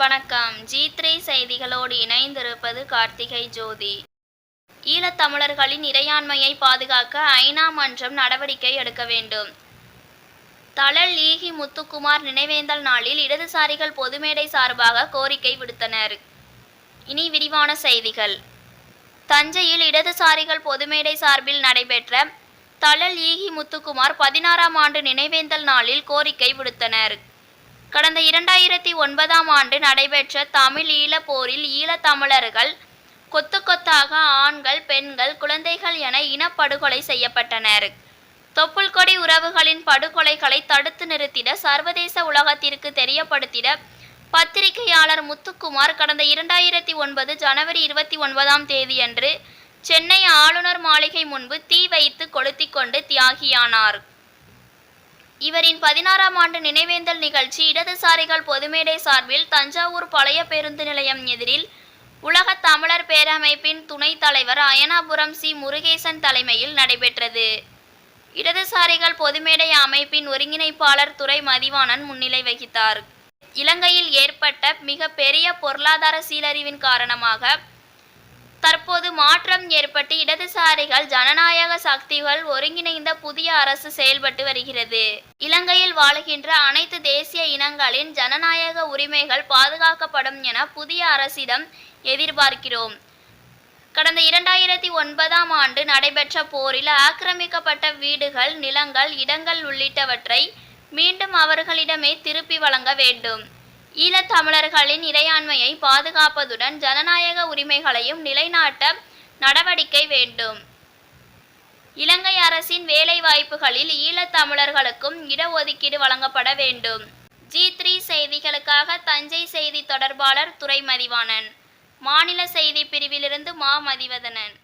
G three செய்திகளோடு இணைந்திருப்பது கார்த்திகை ஜோதி. ஈழத்தமிழர்களின் இறையாண்மையை பாதுகாக்க ஐநா மன்றம் நடவடிக்கை எடுக்க வேண்டும். தளல் ஈகி முத்துக்குமார் நினைவேந்தல் நாளில் இடதுசாரிகள் பொதுமேடை சார்பாக கோரிக்கை விடுத்தனர். இனி விரிவான செய்திகள். தஞ்சையில் இடதுசாரிகள் பொதுமேடை சார்பில் நடைபெற்ற தளல் ஈகி முத்துக்குமார் பதினாறாம் ஆண்டு நினைவேந்தல் நாளில் கோரிக்கை விடுத்தனர். கடந்த இரண்டாயிரத்தி ஒன்பதாம் ஆண்டு நடைபெற்ற தமிழ் ஈழப் போரில் ஈழத்தமிழர்கள் கொத்து கொத்தாக ஆண்கள் பெண்கள் குழந்தைகள் என இனப்படுகொலை செய்யப்பட்டனர். தொப்புள்கொடி உறவுகளின் படுகொலைகளை தடுத்து நிறுத்திட சர்வதேச உலகத்திற்கு தெரியப்படுத்திட பத்திரிகையாளர் முத்துக்குமார் கடந்த இரண்டாயிரத்தி ஒன்பது ஜனவரி இருபத்தி ஒன்பதாம் தேதியன்று சென்னை ஆளுநர் மாளிகை முன்பு தீ வைத்து கொளுத்தி கொண்டு தியாகியானார். இவரின் பதினாறாம் ஆண்டு நினைவேந்தல் நிகழ்ச்சி இடதுசாரிகள் பொதுமேடை சார்பில் தஞ்சாவூர் பழைய பேருந்து நிலையம் எதிரில் உலக தமிழர் பேரமைப்பின் துணைத் தலைவர் அயனாபுரம் சி. முருகேசன் தலைமையில் நடைபெற்றது. இடதுசாரிகள் பொதுமேடை அமைப்பின் ஒருங்கிணைப்பாளர் துறை மதிவாணன் முன்னிலை வகித்தார். இலங்கையில் ஏற்பட்ட மிக பெரிய பொருளாதார சீரழிவின் காரணமாக தற்போது மாற்றம் ஏற்பட்டு இடதுசாரிகள் ஜனநாயக சக்திகள் ஒருங்கிணைந்த புதிய அரசு செயல்பட்டு வருகிறது. இலங்கையில் வாழுகின்ற அனைத்து தேசிய இனங்களின் ஜனநாயக உரிமைகள் பாதுகாக்கப்படும் என புதிய அரசிடம் எதிர்பார்க்கிறோம். கடந்த இரண்டாயிரத்தி ஒன்பதாம் ஆண்டு நடைபெற்ற போரில் ஆக்கிரமிக்கப்பட்ட வீடுகள் நிலங்கள் இடங்கள் உள்ளிட்டவற்றை மீண்டும் அவர்களிடமே திருப்பி வழங்க வேண்டும். ஈழத்தமிழர்களின் இறையாண்மையை பாதுகாப்பதுடன் ஜனநாயக உரிமைகளையும் நிலைநாட்ட நடவடிக்கை வேண்டும். இலங்கை அரசின் வேலை வாய்ப்புகளில் ஈழத்தமிழர்களுக்கும் இடஒதுக்கீடு வழங்கப்பட வேண்டும். ஜி த்ரீ செய்திகளுக்காக தஞ்சை செய்தி தொடர்பாளர் துரை மதிவாணன் மாநில செய்தி பிரிவிலிருந்து மா மதிவதனன்.